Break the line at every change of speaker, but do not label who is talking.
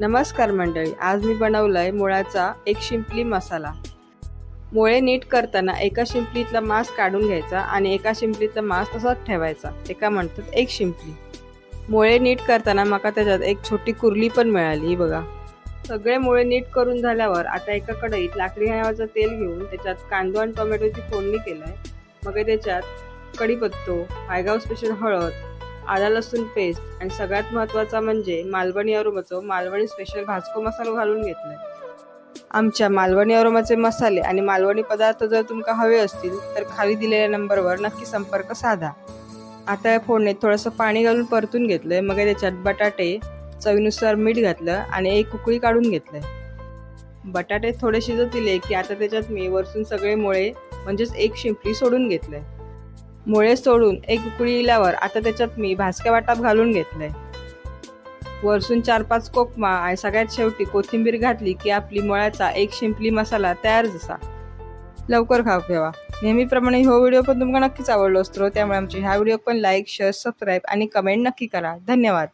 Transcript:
नमस्कार मंडळी आज मी बनवलं आहे मुळाचा एक शिंपली मसाला. मुळे नीट करताना एका शिंपलीतला मांस काढून घ्यायचा आणि एका शिंपलीतला मांस तसाच ठेवायचा. एका म्हणतात एक शिंपली. मुळे नीट करताना माका त्याच्यात एक छोटी कुर्ली पण मिळाली ही बघा. सगळे मुळे नीट करून झाल्यावर आता एका कढईत लाकडी हण्याचं तेल घेऊन त्याच्यात कांदो आणि टोमॅटोची फोडणी केलाय. मग त्याच्यात कढीपत्तो हायगाव स्पेशल हळद आला लसूण पेस्ट आणि सगळ्यात महत्त्वाचा म्हणजे मालवणी अरोमाचं मालवणी स्पेशल भाजको मसाला घालून घेतलाय आमच्या मालवणी अरोमाचे मसाले आणि मालवणी पदार्थ जर तुमका हवे असतील तर खाली दिलेल्या नंबरवर नक्की संपर्क साधा. आता या फोडणीत थोडंसं पाणी घालून परतून घेतलंय. मग त्याच्यात बटाटे चवीनुसार मीठ घातलं आणि एक उकळी काढून घेतलंय. बटाटे थोडे शिजत दिले की आता त्याच्यात मी वरसून सगळे मुळे म्हणजेच एक शिंपली सोडून घेतलंय. मुळे सोडून एक उकळी इल्यावर आता त्याच्यात मी भाजक्या वाटाप घालून घेतलंय. वरसून चार पाच कोकमा आणि सगळ्यात शेवटी कोथिंबीर घातली की आपली मुळ्याचा एक शिंपली मसाला तयार जसा. लवकर खाऊ ठेवा. नेहमीप्रमाणे हो व्हिडिओ पण तुमका नक्कीच आवडलो असतो त्यामुळे आमची हा व्हिडिओ पण लाईक शेअर सबस्क्राईब आणि कमेंट नक्की करा. धन्यवाद.